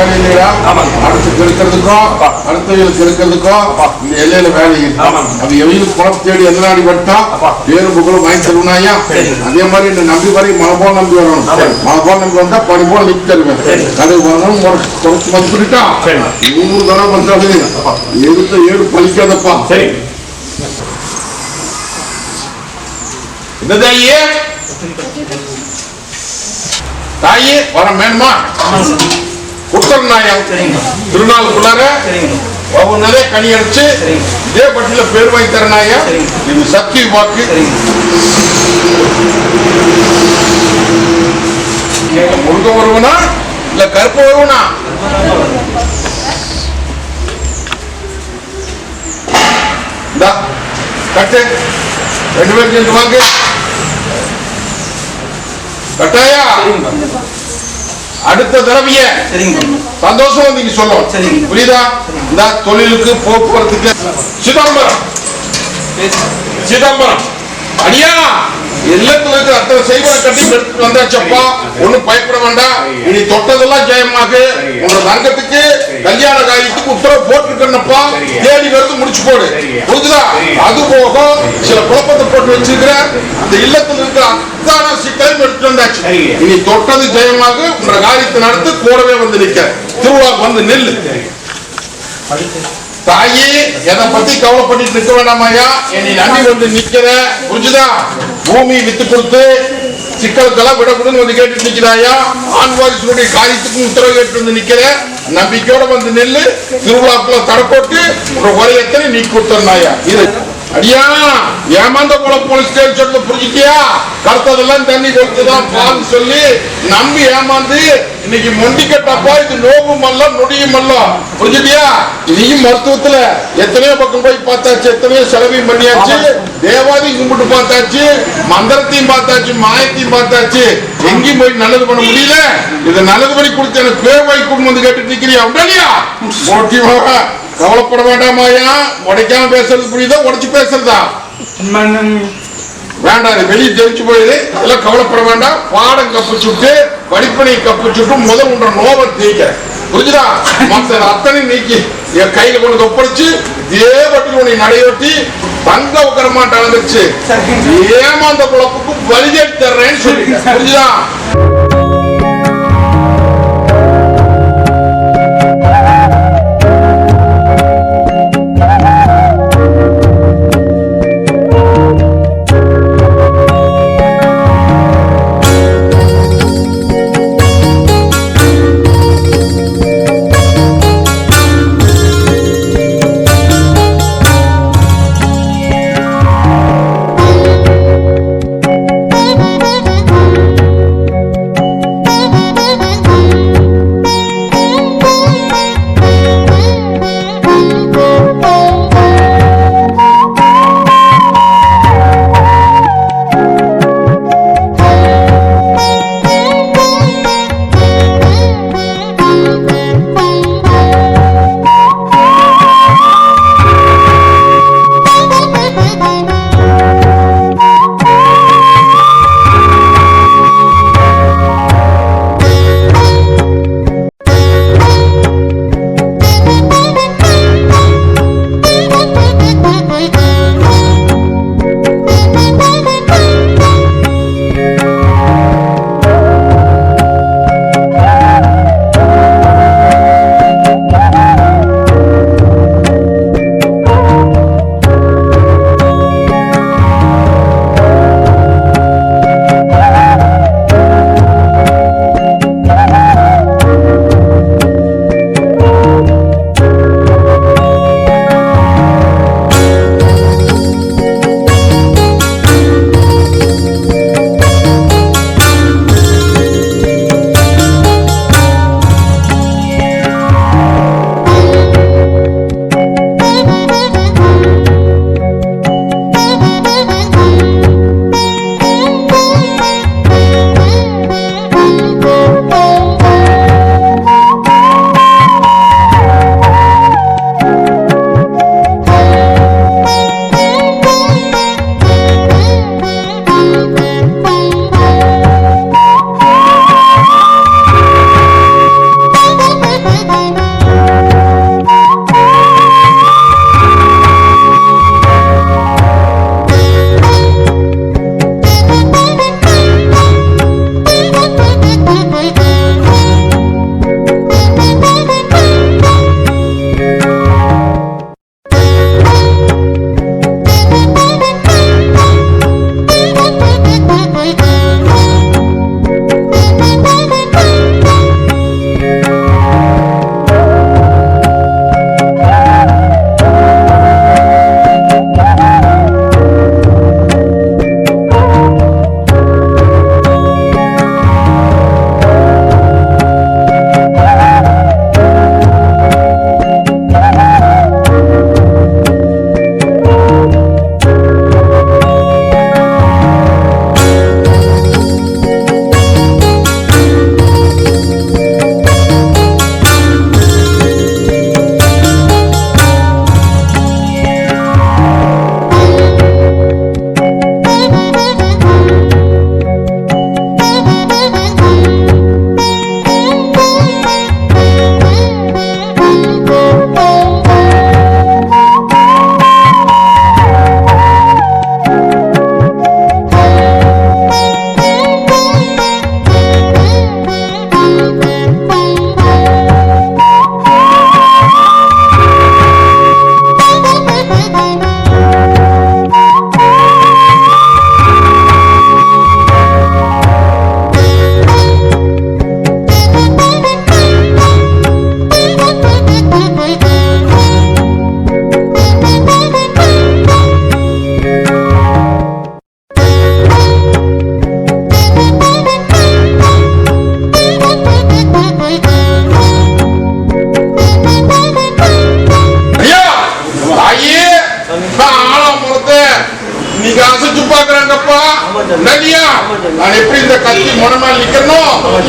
வேலை இல்லையா. அடுத்து கெடுக்கிறதுக்கும் அப்பா. அடுத்தவங்களுக்கு கெடுக்கிறதுக்கும் அப்பா. இந்த எல்லையில வேலை. அது எவங்களுக்கு குழப்பம் தேடி எந்த நாடி பட்டா அப்பா. பேரு புகழும் வாங்கி தருவனாயா. அதே மாதிரி இந்த நம்பி வரை மழை போல நம்பி வரணும் ஆமாங்க. மழை போல நம்பி வந்தா பனி போல நிக்க தருவேன். கடை வரணும் குறைச்சு சரிங்க. நூறு தடவை வந்தாலே எடுத்த ஏடு பழிக்காதப்பா சரி இந்த தாயே தாயே வர வேணுமா உத்தரநாயம் திருநாளுக்குள்ளார ஒவ்வொரு நிறைய கனி அடிச்சு. இதே பட்டியல பேர் வாங்கி தரனாயா. இது சக்தி வாக்கு. முருக வருவனா இல்ல கருப்பு வருவனா கட்டு. ரெண்டு சேர்ந்து வாங்க. கட்டாயா? அடுத்த தடவைய சரிங்க. சந்தோஷம் நீங்க சரிங்க. புரியுதா? இந்த தொழிலுக்கு போக்குவரத்துக்கு சிதம்பரம். சிதம்பரம். அடியா? இல்லத்துல இருக்கிற அத்தனை செய்வனை கட்டி வந்தாச்சப்பா. ஒண்ணும் பயப்பட வேண்டாம். இனி தொட்டதெல்லாம் ஜெயமாக. உங்க தங்கத்துக்கு கல்யாண காரியத்துக்கு உத்தரவு போட்டுருக்கேன்னப்பா தேடி வருது முடிச்சு போடு. புரிஞ்சுதா? அது போக சில குழப்பத்தை போட்டு வச்சிருக்கிற அந்த இல்லத்துல அத்தான எடுத்துட்டு வந்தாச்சு இனி தொட்டது ஜெயமாக உங்க காரியத்தை நடத்து கூடவே வந்து நிக்க திருவிழாக்கு வந்து நெல்லு. தாயி எதை பத்தி கவலைப்பட்டு நிக்க வேண்டாமாயா என்னை நம்பி வந்து நிக்கிற புரிஞ்சுதா? பூமி வித்து கொடுத்து சிக்கலுக்கெல்லாம் விடக்கூடாதுன்னு வந்து கேட்டு நிக்கிறாயா ஆண் வாரிசுடைய காரியத்துக்கும் உத்தரவு கேட்டு வந்து நிக்கிற நம்பிக்கையோட வந்து நெல்லு. திருவிழாக்குள்ள தடை போட்டு ஒரு வரையத்தனை நீ கொடுத்தனாயா இது அடியா ஏமாந்த போல போலீஸ் ஸ்டேஷன்ல புரிஞ்சுக்கியா கருத்ததெல்லாம் தண்ணி கொடுத்துதான் பால் சொல்லி நம்பி ஏமாந்து இன்னைக்கு மொண்டி கட்டப்பா இது நோவும் அல்ல நொடியும் அல்ல புரிஞ்சுட்டியா? நீயும் மருத்துவத்துல எத்தனையோ பக்கம் போய் பார்த்தாச்சு எத்தனையோ செலவையும் பண்ணியாச்சு. தேவாதி கும்பிட்டு பார்த்தாச்சு மந்திரத்தையும் பார்த்தாச்சு மாயத்தையும் பார்த்தாச்சு. எங்கேயும் போய் நல்லது பண்ண முடியல. இதை நல்லது பண்ணி கொடுத்து வாங்கி கொண்டு வந்து கேட்டு நிக்கிறியா? உடனடியா மோட்டிவாக கவலைப்பட வேண்டாமாயா உடைக்காம பேசுறது புரியுதா? உடைச்சு பேசுறதா? வேண்டாம் இது வெளியே தெரிஞ்சு போயிடு அதெல்லாம் கவலைப்பட வேண்டாம். பாடம் கப்பு சுட்டு படிப்பனை கப்பு சுட்டு முதல் உன்ற நோவை தேய்க்க புரிஞ்சுதா? மற்ற அத்தனை நீக்கி என் கையில கொண்டு ஒப்படைச்சு இதே வட்டி உன்னை நடையொட்டி தங்க உக்கர மாட்டான் வந்துருச்சு ஏமாந்த குழப்புக்கு வழிதேடி தர்றேன்னு சொல்லி புரிஞ்சுதா?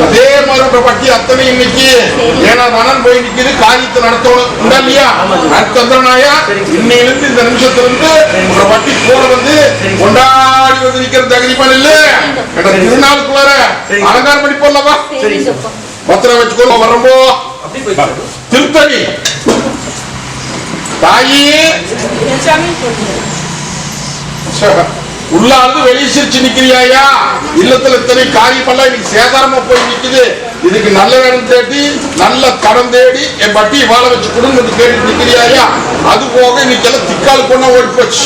அதே மாதிரி வட்டி அத்தனை இன்னைக்கு ஏன்னா நலன் போய் நிக்குது காரியத்தை நடத்தணும் உண்டா இல்லையா? நடத்தந்தாயா இன்னையிலிருந்து இந்த நிமிஷத்துல இருந்து உங்க வட்டி கூட வந்து கொண்டாடி வந்து நிக்கிற தகுதிப்பான் இல்ல. திருநாளுக்குள்ளார அலங்காரம் பண்ணி போடலாமா பத்திரம் வச்சுக்கோ வரம்போ திருத்தணி. தாயி. உள்ளார்ந்து வெளியே சிரிச்சு நிக்கிறியாயா இல்லத்துல இத்தனை காரியமெல்லாம் இன்னைக்கு சேதாரமா போய் நிக்குது. இதுக்கு நல்ல இடம் தேடி நல்ல தடம் தேடி என் பட்டி வாழ வச்சு கொடுன்னு கேட்டு நிக்கிறியாயா அது போக இன்னைக்கு எல்லாம் திக்கால் கொண்டா ஓடி போச்சு.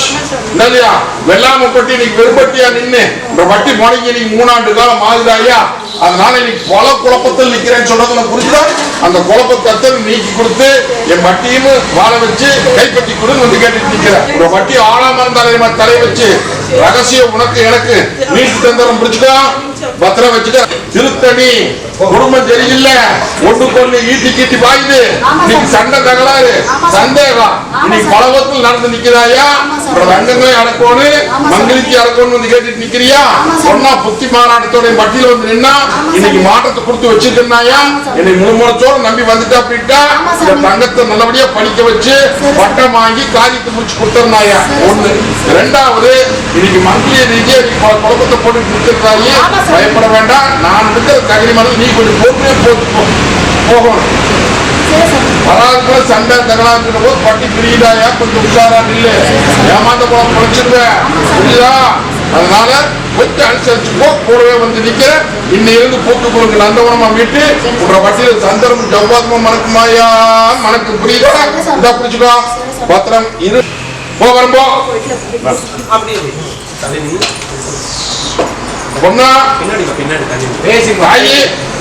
இல்லையா வெள்ளாம பட்டி இன்னைக்கு வெறுபட்டியா நின்னு? இந்த வட்டி முடங்கி இன்னைக்கு மூணாண்டு காலம் ஆகுதாயா அதனால இன்னைக்கு பல குழப்பத்தில் நிக்கிறேன்னு சொல்றது நான் புரிஞ்சுதா? அந்த குழப்பத்தை நீக்கி கொடுத்து என் வட்டியும் வாழ வச்சு கைப்பற்றி கொடுன்னு வந்து கேட்டு நிக்கிறேன். ஒரு வட்டி ஆழாம தலைமா தலை வச்சு. ரகசியம் உனக்கு எனக்கு. நீட்டு தந்திரம் பிடிச்சுக்கோ பத்திரம் வச்சுக்க. திருத்தணி. குடும்பம் சரியில்லை. கொண்டு ஈட்டி கீட்டி பாயுது இன்னைக்கு சண்டை தகராறு. சந்தேகம். இன்னைக்கு பலவத்தில் நடந்து நிக்கிறாயா ரங்கங்களை அடக்கோன்னு மங்களிக்கு அடக்கோன்னு வந்து கேட்டுட்டு நிக்கிறியா சொன்னா புத்தி மாநாட்டத்தோட பட்டியல வந்து நின்னா இன்னைக்கு மாற்றத்தை கொடுத்து வச்சிருக்கனாயா இன்னைக்கு முழுமுறைச்சோட நம்பி வந்துட்டா அப்படின்ட்டா இந்த தங்கத்தை நல்லபடியா படிக்க வச்சு பட்டம் வாங்கி காரியத்தை முடிச்சு கொடுத்துருந்தாயா ஒண்ணு. ரெண்டாவது இன்னைக்கு மந்திரி ரீதியா நீ பல குழப்பத்தை போட்டு கொடுத்துருந்தாயி பயப்பட வேண்டாம். நான் இருக்கிற தகுதி மாதிரி நீ போட்டு போ. போகணும். வராதுக்குள்ள சண்டை தகராறு போது பட்டி பிரியுதாயா கொஞ்சம் உஷாரா நில்லு? ஏமாந்த போல புரியுதா? அதனால கொஞ்சம் அனுசரிச்சு போ கூடவே வந்து நிக்கிற. இன்னையிலிருந்து பூத்து குழுக்கு நந்தவனமா மீட்டு. உன்ற வட்டியில் சந்தரம் ஜவ்வாதமா மணக்குமாயா மணக்கு புரியுதா? இதா பிடிச்சுக்கோ. பத்திரம் இரு போ வரும்போ. பொண்ணா?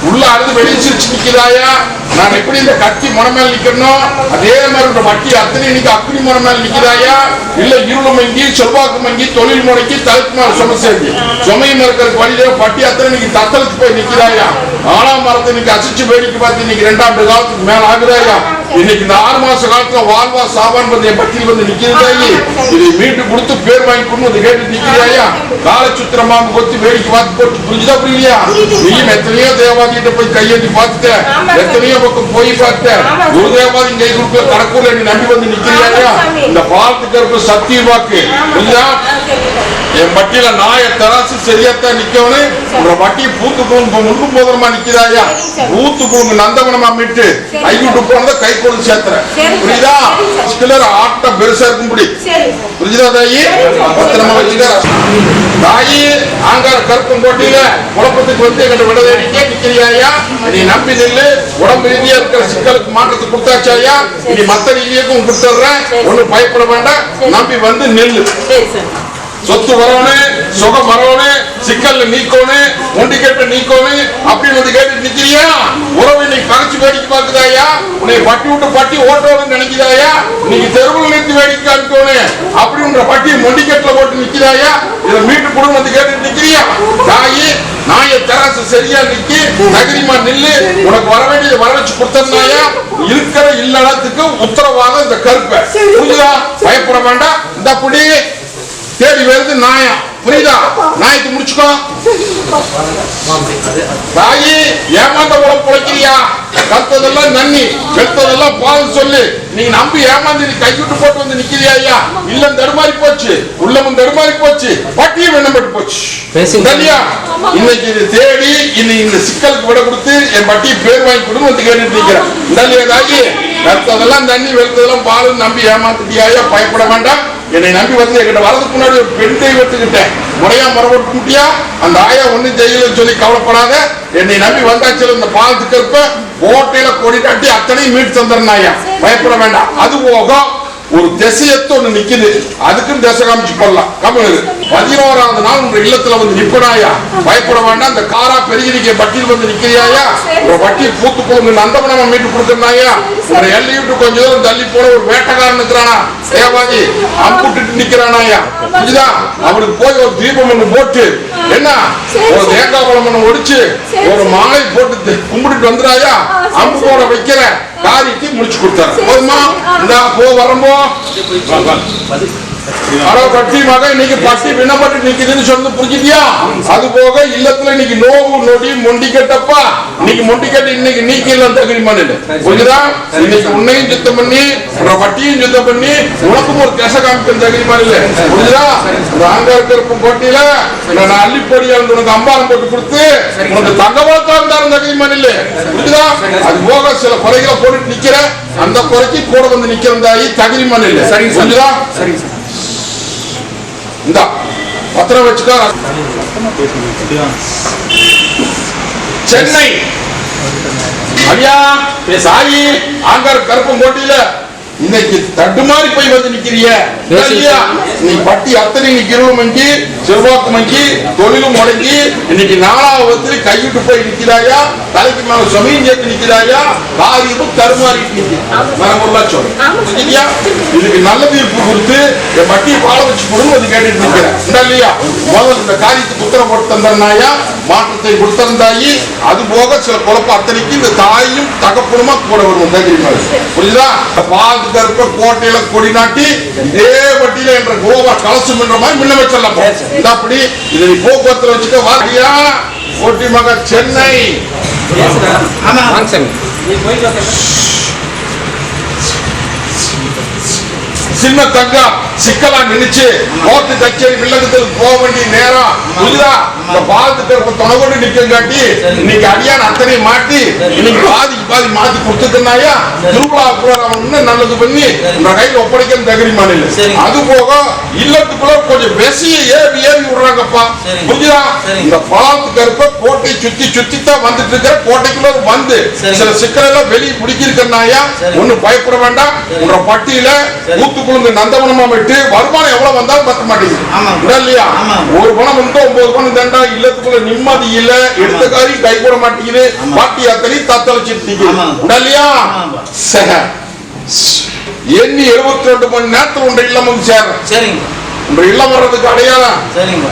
உள்ள அறுந்து வெளியே சிரிச்சு நிக்கிறாயா நான் எப்படி இந்த கத்தி முனமேல் நிக்கணும் அதே மாதிரி இந்த வட்டி அத்தனை இன்னைக்கு அக்னி முனமேல் நிக்கிறாயா இல்ல இருளு மங்கி செல்வாக்கு மங்கி தொழில் முறைக்கு தலைக்கு மேல சேர்ந்து. சுமையும் இருக்கிற வழியில பட்டி அத்தனை இன்னைக்கு தத்தலுக்கு போய் நிக்கிறாயா ஆனா மரத்தை இன்னைக்கு அசிச்சு வேடிக்கை பார்த்து இன்னைக்கு ரெண்டாண்டு காலத்துக்கு மேல ஆகுதாயா இன்னைக்கு இந்த ஆறு மாச காலத்துல வாழ்வா சாவான் வந்து என் பட்டியல் வந்து நிக்கிறதாயி இதை மீட்டு கொடுத்து பேர் வாங்கி கொண்டு வந்து கேட்டு நிக்கிறாயா காலச்சுத்திரமாக கொத்தி வேடிக்கை பார்த்து போட்டு புரிஞ்சுதா புரியலையா? நீயும் எத்தனையோ தேவாதிகிட்ட போய் கையேந்தி பார்த்துட்ட. எத்தனையோ பக்கம் போய் பார்த்த. ஒரு தேவாதி கை கொடுக்க கடக்கூட நம்பி வந்து நிக்கிறாயா இந்த பாலத்துக்கு இருக்க சத்திய வாக்கு புரியுதா என் பட்டியல நாய தராசு சரியாத்தான் நிக்கவனு. உங்க வட்டி பூத்து பூங்கு முன்பு போதனமா நிக்கிறாயா? பூத்து பூங்கு நந்தவனமா மீட்டு. ஐநூறு போனதை கை கொண்டு சேர்த்துறேன். புரியுதா? கிலர் ஆட்டம் பெருசா இருக்கும்படி புரியுதா தாயி? பத்திரமா வச்சுக்க. தாயி ஆங்கார கருப்பம் போட்டியில குழப்பத்துக்கு வந்து எங்கிட்ட விட வேண்டிய நிக்கிறியாயா நீ நம்பி நில்லு. உடம்பு ரீதியா இருக்கிற சிக்கலுக்கு மாற்றத்தை கொடுத்தாச்சாயா? இனி மத்த ரீதியாக்கும் கொடுத்துட்றேன். ஒண்ணும் பயப்பட வேண்டாம். நம்பி வந்து நில்லு. சொத்து வரவனே சுகம் வரவனே சிக்கல்ல நீக்கோனே ஒண்டி கேட்ட நீக்கோனு அப்படின்னு வந்து கேட்டு நிக்கிறியா? உறவை நீ கரைச்சு வேடிக்கை பார்க்குதாயா? உன்னை பட்டி விட்டு பட்டி ஓட்டோன்னு நினைக்கிறாயா நீ தெருவில் நிறுத்தி வேடிக்கை காமிக்கோனே அப்படின்ற பட்டியை மொண்டிக்கட்டில் போட்டு நிக்கிறாயா இதை மீட்டு கொடுன்னு வந்து கேட்டு நிக்கிறியா? தாயி நாய தராசு சரியா நிக்கி நகரிமா நில்லு உனக்கு வர வேண்டியதை வர வச்சு கொடுத்தனாயா இருக்கிற இல்லடத்துக்கு உத்தரவாதம் இந்த கருப்பை. புரியுதா பயப்பட வேண்டாம். இந்த புடி. தேடி வருது நாயம் புரியுதா? நாயத்தை முடிச்சுக்கோ. தாயி ஏமாந்த உடம்பு பிழைக்கிறியா? கத்ததெல்லாம் நன்னி வெத்ததெல்லாம் பால் சொல்லு. நீ நம்பி ஏமாந்து நீ கைவிட்டு போட்டு வந்து நிக்கிறியா ஐயா? இல்லம் தடுமாறி போச்சு. உள்ளமும் தடுமாறி போச்சு. பட்டியும் வெண்ணப்பட்டு போச்சு. இல்லையா இன்னைக்கு இது தேடி இன்னைக்கு இந்த சிக்கலுக்கு விட கொடுத்து என் பட்டியை பேர் வாங்கி கொடுன்னு வந்து கேட்டுட்டு இருக்கிறேன் இல்லையா தாயி வெத்ததெல்லாம் தண்ணி வெளுத்ததெல்லாம் பால் நம்பி ஏமாத்திட்டியாயா பயப்பட வேண்டாம். என்னை நம்பி வந்து என்கிட்ட வரதுக்கு முன்னாடி ஒரு பெண் தெய்வத்துக்கிட்டேன் முறையா மரபட்டு முட்டியா அந்த ஆயா ஒண்ணும் செய்யலன்னு சொல்லி கவலைப்படாத. என்னை நம்பி வந்தாச்சு இந்த பாலத்துக்கு இருப்ப ஓட்டையில கொடி காட்டி அத்தனையும் மீட்டு தந்துடுறேன் ஐயா பயப்பட வேண்டாம். அது போக ஒரு திசையத்து ஒண்ணு நிக்குது. அதுக்கும் திசை காமிச்சு போடலாம் கமல் பதினோராவது நாள் உங்க இல்லத்துல வந்து நிப்பனாயா பயப்பட வேண்டாம். அந்த காரா பெரிய வட்டியில் வந்து நிக்கிறியாயா? ஒரு வட்டி பூத்து கொழுந்து நந்தவனமா மீட்டு கொடுத்துருந்தாயா? ஒரு எல்லை விட்டு கொஞ்ச தூரம் தள்ளி போன ஒரு வேட்டக்காரன் இருக்கிறானா தேவாஜி அம்புட்டு நிக்கிறானாயா? புரியுதா அவனுக்கு போய் ஒரு தீபம் ஒண்ணு போட்டு என்ன? ஒரு தேங்காய் பழம் ஒண்ணு ஒடிச்சு ஒரு மாலை போட்டு கும்பிட்டுட்டு வந்துடாயா? அம்பு போட வைக்கிற காரியத்தை முடிச்சு கொடுத்தாரு போதுமா? இந்த போ வரம்போ. ஆனா பட்டி மகன் இன்னைக்கு பட்டி வினப்பட்டு நிக்குதுன்னு சொல்லி புரிஞ்சுட்டியா அது போக இல்லத்துல இன்னைக்கு நோவு நொடி மொண்டி கட்டப்பா. இன்னைக்கு மொண்டி கட்டு இன்னைக்கு நீக்கலாம் தகுதி மண்ணில் புரிஞ்சுதா? இன்னைக்கு உன்னையும் சுத்தம் பண்ணி உன்னோட பட்டியும் சுத்தம் பண்ணி உனக்கும் ஒரு திசை காமிக்கும் தகுதி மண்ணில் புரிஞ்சுதா? போட்டியில நான் அள்ளிப்பொடியா இருந்து உனக்கு அம்பாரம் போட்டு கொடுத்து உனக்கு தங்கவாத்தா இருந்தாலும் தகுதி மண்ணில் புரிஞ்சுதா? அது போக சில குறைகளை போட்டு நிக்கிற அந்த குறைக்கு கூட வந்து நிக்கிறந்தாயி தகுதி மண்ணில் சார். புரிஞ்சுதா? சார். இந்தா பத்திரம் வச்சுக்கோ. சென்னை. ஐயா சாயி ஆங்கார் கருப்பு போட்டியில இன்னைக்கு தட்டுமாறி போய் வந்து நிக்கிறிய? நீ பட்டி அத்தனை இருளும் மங்கி செல்வாக்கு மங்கி தொழிலும் முடங்கி இன்னைக்கு நாலாவது கைவிட்டு போய் நிக்கிறாயா? தலைக்கு மேல சுமையும் சேர்த்து நிக்கிறாயா? காரியமும் தருமாறிட்டு சொல்றேன் இல்லையா? இதுக்கு நல்ல தீர்ப்பு கொடுத்து என் பட்டியை பால வச்சு கொடுன்னு வந்து கேட்டுட்டு நிக்கிறேன். இல்லையா? முதல்ல இந்த காரியத்துக்கு உத்தரவு போட்டு தந்தாயா மாற்றத்தை கொடுத்திருந்தாயி அது போக சில குழப்பம் அத்தனைக்கு இந்த தாயும் தகப்பனுமா கூட மாதிரி புரியுதா பால் கருப்ப கோட்டையில கொடி நாட்டி இதே வட்டியில என்ற கோவா கலசம் என்ற மாதிரி முன்ன வச்சிடலாம் இது அப்படி இதை நீ போக்குவரத்துல வச்சுக்க வாரியா ஓட்டி மக சென்னை ஆமா வாங்க சாமி சின்ன தங்கம் சிக்கலா நினைச்சு கோர்ட்டு கச்சேரி வில்லகத்துக்கு போக வேண்டிய நேரம் புரியுதா இந்த பாலத்துக்கு துணை கொண்டு நிக்க காட்டி இன்னைக்கு அடியான் அத்தனை மாட்டி இன்னைக்கு பாதிக்கு பாதி மாத்தி கொடுத்துருந்தாயா திருவிழா அவன் இன்னும் நல்லது பண்ணி இந்த கையில் ஒப்படைக்கிற தகுதி மாநில. சரிங்க. அது போக இல்லத்துக்குள்ள கொஞ்சம் வெசிய ஏவி ஏவி விடுறாங்கப்பா. சரிங்க. இந்த பாலத்துக்கு இருப்ப கோட்டை சுத்தி சுத்தி தான் வந்துட்டு இருக்கிற கோட்டைக்குள்ள வந்து. சில சிக்கல் எல்லாம் வெளியே சரிங்க. ஒண்ணு பயப்பட வேண்டாம். உங்க பட்டியல. ஊத்துக்குழுந்து நந்தவனமா விட்டு வருமானம் எவ்வளவு வந்தாலும் பத்த மாட்டேங்குது. இல்லையா. ஒரு பணம் வந்து ஒன்பது பணம் தண்டா இல்லத்துக்குள்ள நிம்மதி இல்ல. எடுத்த காரியம் கை கூட மாட்டேங்குது. பாட்டி அத்தனை தத்தளிச்சிட்டு ஆமாம். சே. எண்ணி எழுபத்தி ரெண்டு மணி நேரத்துல உண்ட இல்லம் வந்து சேரும் சரிங்க. உங்க இல்லம் வர்றதுக்கு அடையாளம். சரிங்க.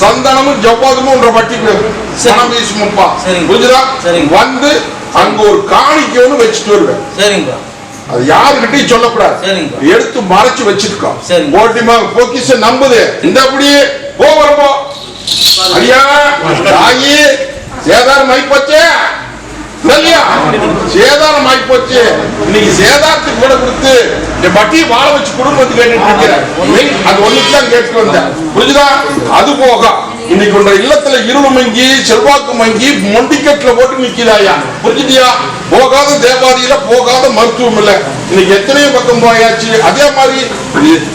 சந்தனமும் ஜவ்வாதுமும் உன்ற பட்டி சரி. பணம் வீசுமப்பா சரிங்க. புரிஞ்சுதா? சரிங்க. வந்து அங்க ஒரு காணிக்கை ஒண்ணு வச்சுட்டு வருவேன். சரிங்க. அது யாருக்கிட்டையும் சொல்லக்கூடாது. சரிங்க. எடுத்து மறைச்சு வச்சிருக்கோம். ஓட்டிமா பொக்கிஷ நம்புது. இந்த அப்படி போ வரப்போ. ஐயா தாயி சேதாரம் ஆயிப்போச்சே இல்லையா சேதாரம் ஆயிப்போச்சு இன்னைக்கு சேதாரத்துக்கு கூட கொடுத்து இந்த வட்டியை வாழ வச்சு குடும்பத்துக்கு கேட்டுட்டு இருக்கிறேன் அது ஒண்ணுக்கு தான் கேட்டு வந்தேன் புரிஞ்சுதா? அது போக இன்னைக்கு உன்ற இல்லத்துல இருள் மங்கி செல்வாக்கு மங்கி மொண்டிக்கட்டுல போட்டு நிக்கிறாயா புரிஞ்சுட்டியா? போகாத தேவாதியில போகாத மருத்துவம் இல்ல. இன்னைக்கு எத்தனையோ பக்கம் போயாச்சு. அதே மாதிரி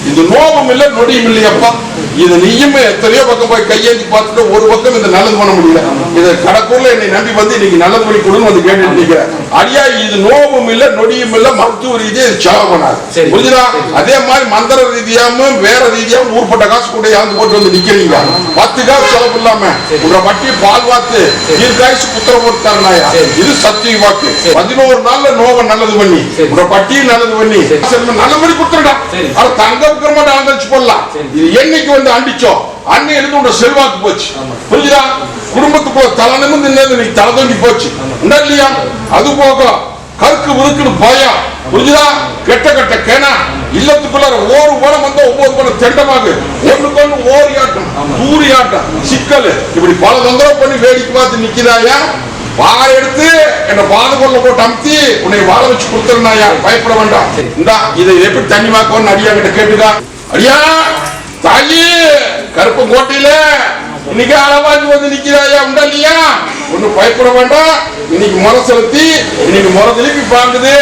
இது- நோபம் இல்ல நொடியும் இல்லையப்பா இது நீயுமே எத்தனையோ பக்கம் போய் கையேந்தி பார்த்துட்டு ஒரு பக்கம் இந்த நல்லது பண்ண முடியல. இது கடற்கூர்ல என்னை நம்பி வந்து இன்னைக்கு நல்லது பண்ணி கொடுன்னு வந்து கேட்டுட்டு அடியா இது நோபம் இல்ல நொடியும் இல்ல மருத்துவ ரீதியா இது செலவு பண்ணாது. புரியுதா அதே மாதிரி மந்திர ரீதியாவும் வேற ரீதியாவும் ஊர்பட்ட காசு கூட யாந்து போட்டு வந்து நிக்கிறீங்க. பத்து காசு செலவு இல்லாம உங்க வட்டி பால் வாத்து தீர்க்காய்ச்சி புத்திர போட்டு தரனாயா. இது சத்திய வாக்கு. பதினோரு நாள்ல நோவை நல்லது பண்ணி. சரி. உங்க பட்டியும் நல்லது பண்ணி சரி. சரி, நல்ல மாதிரி கொடுத்துருடா. அது தங்க விக்கிரமா அலங்கரிச்சு போடலாம். இது என்னைக்கு வந்து அண்டிச்சோம் அன்னை உங்க செல்வாக்கு போச்சு. புரியுதா குடும்பத்துக்குள்ள தலை நிமிர்ந்து தலை தோண்டி போச்சு. இல்லையா? அது போக கருக்கு விருக்குன்னு பயம் புரியுதா கெட்ட கெட்ட கேனா. இல்லத்துக்குள்ள ஒரு பணம் வந்தா ஒவ்வொரு பணம் தெண்டமாக. ஒண்ணுக்கு ஒண்ணு ஓரி ஆட்டம் தூரி ஆட்டம் சிக்கல். இப்படி பல தொந்தரவு பண்ணி வேடிக்கை பார்த்து நிக்கிறாயா வாழை எடுத்து என்ன பாதுகொள்ள போட்டு அமுத்தி உன்னை வாழ வச்சு கொடுத்துருந்தாயா பயப்பட வேண்டாம். இந்தா இதை எப்படி தண்ணி வாக்கோன்னு அடியா கிட்ட கேட்டுதா அடியா தாயி கருப்பங்கோட்டையில இன்னைக்கு அளவாஜி வந்து நிக்கிறாயா உண்டா இல்லையா பயப்பட வேண்டாம். இன்னைக்கு முறை செலுத்தி இன்னைக்கு முறை திருப்பி பாங்குது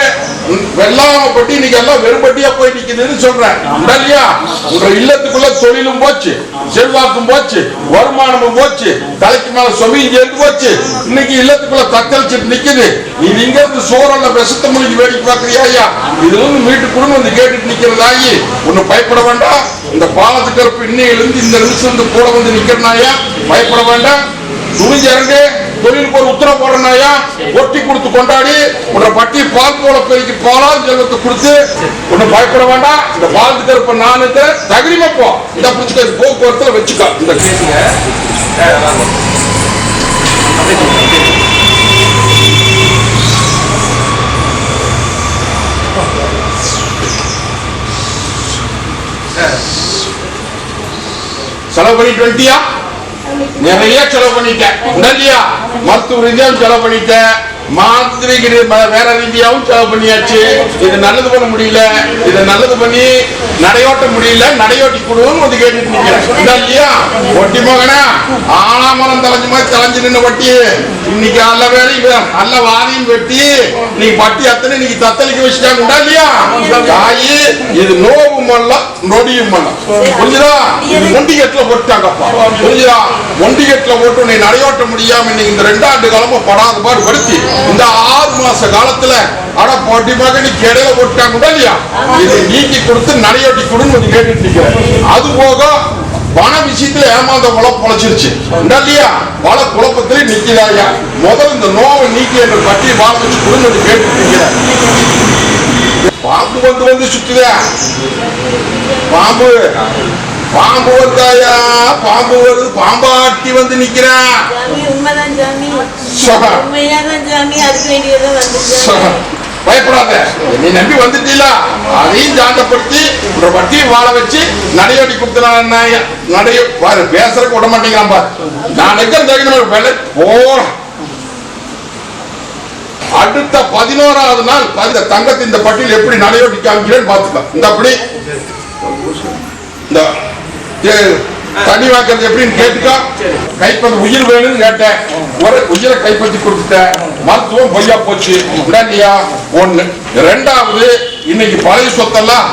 வெள்ளாம பட்டி இன்னைக்கு எல்லாம் வெறும்பட்டியா போய் நிக்குதுன்னு சொல்றேன் இல்லையா? உங்க இல்லத்துக்குள்ள தொழிலும் போச்சு செல்வாக்கும் போச்சு வருமானமும் போச்சு தலைக்கு மேல சுமையும் சேர்ந்து போச்சு. இன்னைக்கு இல்லத்துக்குள்ள தத்தளிச்சுட்டு நிக்குது. நீ இங்க இருந்து சோறல்ல விஷத்தை முடிஞ்சு வேடிக்கை பாக்குறியா ஐயா? இதுல இருந்து வீட்டு குடும்பம் வந்து கேட்டுட்டு நிக்கிறதாயி ஒன்னும் பயப்பட வேண்டாம். இந்த பாலத்துக்கு இன்னையிலிருந்து இந்த நிமிஷம் கூட வந்து நிக்கிறனாயா பயப்பட வேண்டாம். துணிஞ்சு இறங்கு. தொழிலுக்கு ஒரு உத்தரவு போடுறனாயா ஒட்டி கொடுத்து கொண்டாடி உன்னை பட்டி பால் போல பெருக்கி பாலால் செல்வத்தை கொடுத்து ஒன்னும் பயப்பட வேண்டாம். இந்த பாலத்துக்கு இருப்ப நான் இருக்கிற தகுதிமப்போ இதை பிடிச்சிக்க வச்சுக்கோ. இந்த கேஸுங்க செலவு பண்ணி வந்துட்டியா? நிறைய செலவு பண்ணிட்டேன். இல்லையா மருத்துவ ரீதியாக செலவு பண்ணிட்டேன். மாந்திரிக வேற ரீதியாகவும் செலவு பண்ணியாச்சு. இது நல்லது பண்ண முடியல. இது நல்லது பண்ணி நடையோட்ட முடியல. நடையோட்டி கொடுவோம் வந்து கேட்டுட்டு நிக்கிறேன். இல்லையா? ஒட்டி மகனா ஆனாமரம் தலைஞ்ச மாதிரி தலைஞ்சு நின்று வட்டி இன்னைக்கு அல்ல வேலையும் அல்ல வாரியும் வெட்டி நீ பட்டி அத்தனை இன்னைக்கு தத்தளிக்க வச்சுட்டாங்க. உண்டா இல்லையா? தாயி இது நோவு மல்லம் நொடியும் மல்லம். புரிஞ்சுதா? இது மொண்டிகேட்ல போட்டாங்கப்பா புரிஞ்சுதா? மொண்டிகேட்ல போட்டு உன்னை நடையோட்ட முடியாம இன்னைக்கு இந்த ரெண்டாண்டு காலமும் படாத பாடு படுத்தி. இந்த ஆறு மாச காலத்துல அட போட்டி மகன் நீ இடையில போட்டாங்க இல்லையா இதை நீக்கி கொடுத்து நடையோட்டி கொடுன்னு கேட்டுட்டு நிக்கிறேன். அது போக பண விஷயத்துல ஏமாந்த குழப்பம் பொழைச்சிருச்சு. இல்லையா பல குழப்பத்திலே நிக்கிறாயா முதல்ல இந்த நோவை நீக்கி என்ற பட்டி வாழ வச்சு கொடுன்னு கேட்டுட்டு நிக்கிறேன். பாம்பு வந்து வந்து சுத்துதே. பாம்பு. பாம்பு வந்தாயா பாம்பு வருது பாம்பாட்டி வந்து வந்து பயப்படாத. நீ நம்பி வந்துட்டீல? அதையும் சாந்தப்படுத்தி ஒரு வட்டியை வாழ வச்சு நடையோடி கொடுத்துறான் நடைய பாரு பேசுறதுக்கு விட மாட்டேங்கிறான் பாரு. நான் இருக்கிற தகுந்த வேலை போற அடுத்த பதினோராவது நாள் இந்த தங்கத்தின் இந்த பட்டியல் எப்படி நடையோட்டி காமிக்கிறேன்னு பார்த்துக்க இந்த அப்படி. இந்த தண்ணி வாக்குறது எப்படின்னு கேட்டுக்கோ? கைப்பற்ற உயிர் வேணும்னு கேட்டேன். ஒரு உயிரை கைப்பற்றி கொடுத்துட்டேன். மருத்துவம் பொய்யா போச்சு. இல்லையா ஒண்ணு. ரெண்டாவது இன்னைக்கு பழைய சொத்தெல்லாம்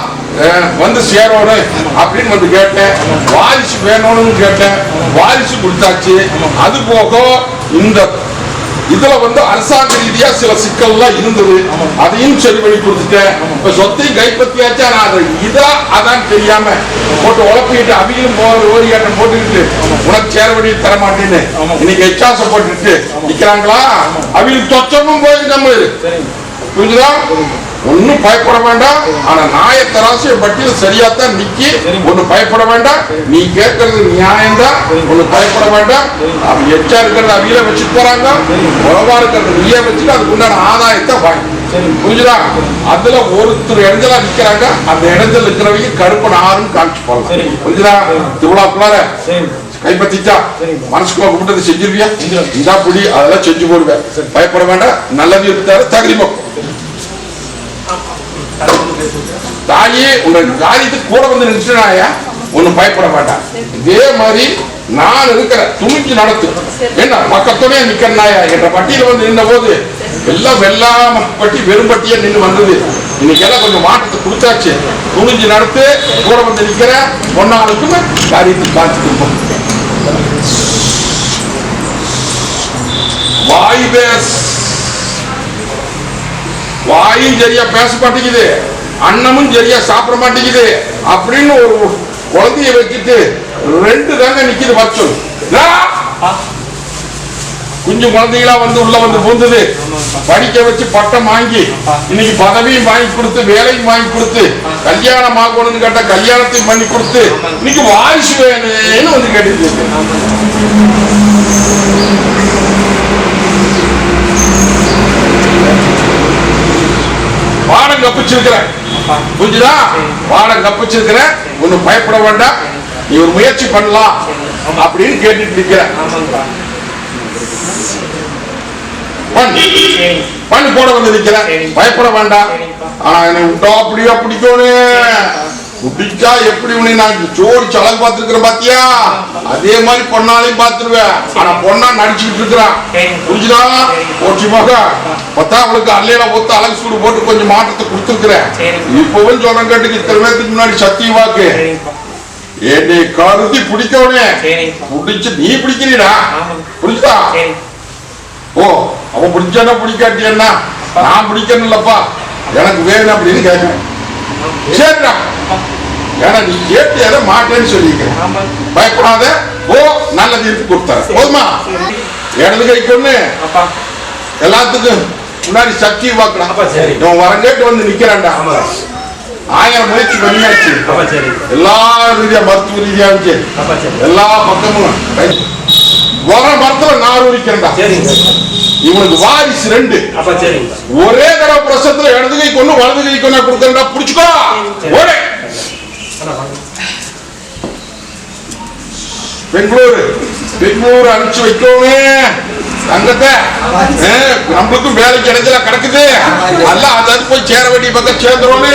வந்து சேரணும் அப்படின்னு வந்து கேட்டேன். வாரிசு வேணும்னு கேட்டேன். வாரிசு கொடுத்தாச்சு. அது போக இந்த இதுல வந்து அரசாங்க ரீதியா சில சிக்கல்லாம் இருந்தது. அதையும் சரி பண்ணி கொடுத்துட்டேன். இப்ப சொத்தையும் கைப்பற்றியாச்சா நான் அதை இதா அதான் தெரியாம போட்டு உழப்பிட்டு அவையும் போற ஓரி போட்டுக்கிட்டு உனக்கு சேர வழி தர மாட்டேன்னு இன்னைக்கு எச்சாசம் போட்டுட்டு நிக்கிறாங்களா? அவிகளுக்கு தொச்சமும் போய் நம்ம புரிஞ்சுதா? ஒண்ணும் பயப்பட வேண்டாம். ஆனா நாய தராசு பட்டியல் சரியாத்தான் நிக்கி. ஒண்ணு பயப்பட வேண்டாம். நீ கேட்கறது நியாயம்தான். ஒண்ணு பயப்பட வேண்டாம். அவன் எச்சா இருக்கிறத அவியில வச்சுட்டு போறாங்க. உறவா இருக்கிறத நீயே வச்சுட்டு அதுக்கு உண்டான ஆதாயத்தை வாங்கி புரிஞ்சுதா? அதுல ஒருத்தர் இடத்துல நிக்கிறாங்க. அந்த இடத்துல இருக்கிறவங்க கருப்பன் ஆறுன்னு காமிச்சு போகலாம் புரிஞ்சுதா? திருவிழாக்குள்ளார கைப்பற்றிச்சா? மனசுக்குள்ள கூப்பிட்டது செஞ்சிருவியா? இந்தா புடி அதெல்லாம் செஞ்சு போடுவேன். பயப்பட வேண்டாம். நல்லது இருந்தாரு தகுதி தாயே உங்க காரியத்துக்கு கூட வந்து நின்றுனாயா ஒண்ணும் பயப்பட மாட்டான் இதே மாதிரி நான் இருக்கிற துணிஞ்சு நடத்து. என்ன பக்கத்தோடய நிக்கிறனாயா என்ற பட்டியல வந்து நின்ற போது எல்லாம் வெள்ளாம பட்டி வெறும் பட்டியா நின்று வந்தது. இன்னைக்கு எல்லாம் கொஞ்சம் மாற்றத்தை கொடுத்தாச்சு. துணிஞ்சு நடத்து கூட வந்து நிக்கிற பொண்ணாளுக்குன்னு காரியத்துக்கு காத்து வாய் பேஸ் வாயும் சரியா பேச மாட்டேங்குது. அன்னமும் சரியா சாப்பிட மாட்டேங்குது. அப்படின்னு ஒரு குழந்தைய வச்சுட்டு ரெண்டு தாங்க நிக்குது வச்சோம் குஞ்சு குழந்தைகளா வந்து உள்ள வந்து பூந்தது. படிக்க வச்சு பட்டம் வாங்கி இன்னைக்கு பதவியும் வாங்கி கொடுத்து வேலையும் வாங்கி கொடுத்து கல்யாணம் ஆகணும்னு கேட்டா கல்யாணத்தையும் பண்ணி கொடுத்து இன்னைக்கு வாரிசு வேணும்னு வந்து கேட்டு இருக்கு. புரிஞ்சுதா? பாடம் தப்பிச்சிருக்கிறேன் ஒன்னும் பயப்பட வேண்டாம். நீ ஒரு முயற்சி பண்ணலாம். அப்படின்னு கேட்டுட்டு இருக்கிறேன் பண்ணு. போட வந்து நிக்கிறேன். பயப்பட வேண்டாம். ஆனா என்னை விட்டா அப்படியே பிடிக்கணும் பிடிச்சா எப்படி உன்னை நான் ஜோடி சலங்கு பார்த்திருக்கிறேன் பாத்தியா? அதே மாதிரி பொண்ணாலையும் பார்த்துருவேன். ஆனா பொண்ணா நடிச்சுக்கிட்டு இருக்கிறான் புரிஞ்சுதா? போச்சு மக. பத்தா அவளுக்கு அல்லையில ஒத்து அழகு சூடு போட்டு கொஞ்சம் மாற்றத்தை கொடுத்துருக்குறேன். இப்பவும் சொல்றேன் கேட்டுக்கு இத்தனை பேருக்கு முன்னாடி சத்திய வாக்கு. என்னை கருதி பிடிக்கவனே பிடிச்சு நீ பிடிக்கிறீடா. புரிஞ்சுதா? ஓ அவன் பிடிச்சானா பிடிக்காட்டியன்னா நான் பிடிக்கணும் இல்லப்பா எனக்கு வேணும் அப்படின்னு கேட்கிறேன் சரிடா ஏன்னா நீ கேட்டு எதை மாட்டேன்னு சொல்லிக்கிறேன் பயப்படாத. ஓ நல்ல தீர்ப்பு கொடுத்தாரு போதுமா? இடது கை கொண்டு. எல்லாத்துக்கும் முன்னாடி சக்தி சரி. இவன் வரங்கேட்டு வந்து நிக்கிறான்டா. ஆயிரம் முயற்சி பண்ணியாச்சு. அப்பா சரி. எல்லா ரீதியா மருத்துவ அப்பா சரி. எல்லா பக்கமும். வர மரத்துல நார் சரிங்க. இவனுக்கு வாரிசு ரெண்டு. ஒரே தடவை பிரசத்துல இடது கை கொண்டு வலது கை கொண்டு கொடுக்கறா புடிச்சுக்கோ. ஒரே பெங்களூரு. பெங்களூர் அனுப்பிச்சு வைக்கோமே. தங்கத்தை. நம்மளுக்கும் வேலை கிடைச்சல கிடக்குது. எல்லாம் அதாவது போய் சேர வேண்டிய பக்கம் சேர்ந்துருவோம்.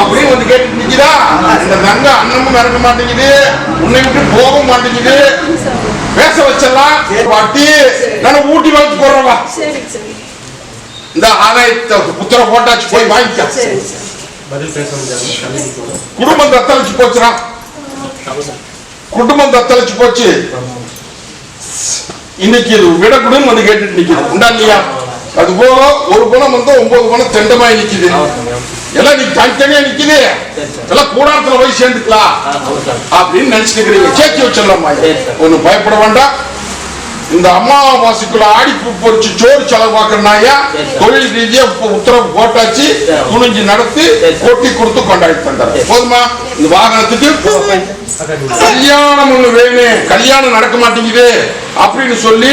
அப்படின்னு வந்து கேட்டு நிக்குதா? இந்த தங்க அண்ணமும் இறங்க மாட்டேங்குது. உன்னை விட்டு போக மாட்டேங்குது. பேச வச்சிடலாம் பாட்டி நான் ஊட்டி வாங்கி போடுறவா சரி சரி. இந்த ஆதாயத்தை புத்திர போட்டாச்சு போய் வாங்கிக்க. சரி சரி. குடும்பம் தத்தளிச்சு போச்சுடா. குடும்பம் தத்தளிச்சு போச்சு. இன்னைக்கு இது விடக்கூடும் வந்து கேட்டுட்டு நிக்குது. உண்டா இல்லையா? அது போக ஒரு குணம் வந்து ஒன்பது குணம் தெண்டமாய் நிக்குது. எல்லாம் நீ தனித்தனியா நிக்குது எல்லாம் கூடாரத்துல போய் சேர்ந்துக்கலாம். அப்படின்னு நினைச்சிட்டு இருக்கிறீங்க சேர்த்து வச்சிடலாமா? ஒண்ணும் பயப்பட வேண்டாம். இந்த அமாவாசைக்குள்ள ஆடிப்பு பொறிச்சு சோறு செலவு பார்க்கறனாயா தொழில் ரீதியா உத்தரவு போட்டாச்சு. துணிஞ்சு நடத்தி கொட்டி கொடுத்து கொண்டாடி தந்தாரு போதுமா? இந்த வாகனத்துக்கு? கல்யாணம் ஒண்ணு வேணும். கல்யாணம் நடக்க மாட்டேங்குது. அப்படின்னு சொல்லி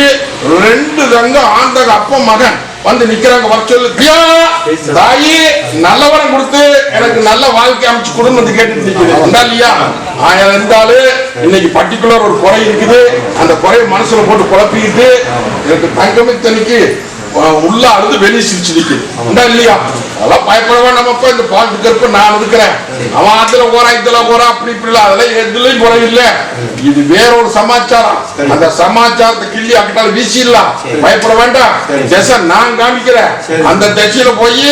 ரெண்டு தங்க ஆண்டக அப்பா மகன் வந்து நிக்கிறாங்க வர சொல்லு. ஐயா, தாயி நல்லவரம் கொடுத்து எனக்கு நல்ல வாழ்க்கை அமைச்சு கொடுன்னு வந்து கேட்டு நிக்குது. உண்டா இல்லையா? ஆயிரம் இருந்தாலும் இன்னைக்கு பர்டிகுலர் ஒரு குறை இருக்குது. அந்த குறையை மனசுல போட்டு குழப்பிக்கிட்டு எனக்கு தங்கமே தனிக்கு உள்ள அழுது வெளியே சிரிச்சு நிக்குது. உண்டா இல்லையா? அதெல்லாம் பயப்பட வேண்டாம் அப்ப இந்த பாட்டு கருப்பு நான் இருக்கிறேன். அவன் அதுல போறா இதுல போறா அப்படி இப்படி இல்ல அதெல்லாம் எதுலயும் குறை இல்ல. இது வேற ஒரு சமாச்சாரம். அந்த சமாச்சாரத்தை கிள்ளி அக்கட்டால வீசிடலாம். பயப்பட வேண்டாம். திசை நான் காமிக்கிறேன். அந்த திசையில போய்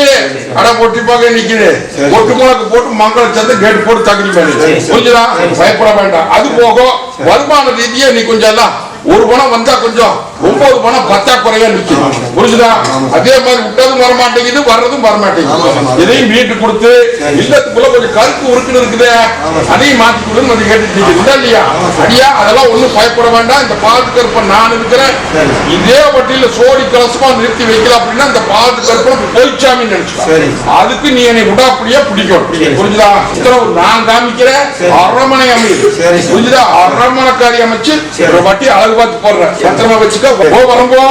அட பொட்டி பார்க்க நிக்குது. பொட்டு முளக்கு போட்டு மங்களம் சேர்ந்து கேட்டு போட்டு தகுதி பண்ணி. புரிஞ்சுதா? பயப்பட வேண்டாம். அது போக வருமான ரீதியா நீ கொஞ்சம் எல்லாம் ஒரு பணம் வந்தா கொஞ்சம் ஒன்பது பணம் பத்தா குறையா நிக்கும் புரிஞ்சுதா? அதே மாதிரி விட்டதும் வர மாட்டேங்குது வர்றதும் வர மாட்டேங்குது இதையும் மீட்டு கொடுத்து இல்லத்துக்குள்ள கொஞ்சம் கருப்பு உருக்குன்னு இருக்குது அதையும் மாத்தி கொடுன்னு வந்து கேட்டுட்டு இல்ல இல்லையா? அடியா அதெல்லாம் ஒண்ணும் பயப்பட வேண்டாம். இந்த பாத்து கருப்பை நான் இருக்கிறேன். இதே வட்டியில சோடி கலசமா நிறுத்தி வைக்கல அப்படின்னா இந்த பாத்து கருப்பை போய்ச்சாமின்னு நினைச்சுக்கோ. அதுக்கு நீ என்னை விடாப்படியா பிடிக்கணும். புரிஞ்சுதா? உத்தரவு நான் காமிக்கிறேன். அரமனை அமையுது புரிஞ்சுதா? அரமனைக்காரி அமைச்சு வட்டி அழகு பார்த்து போடுறேன். பத்திரமா வச்சுக்கோ. ஓ வரும்போ.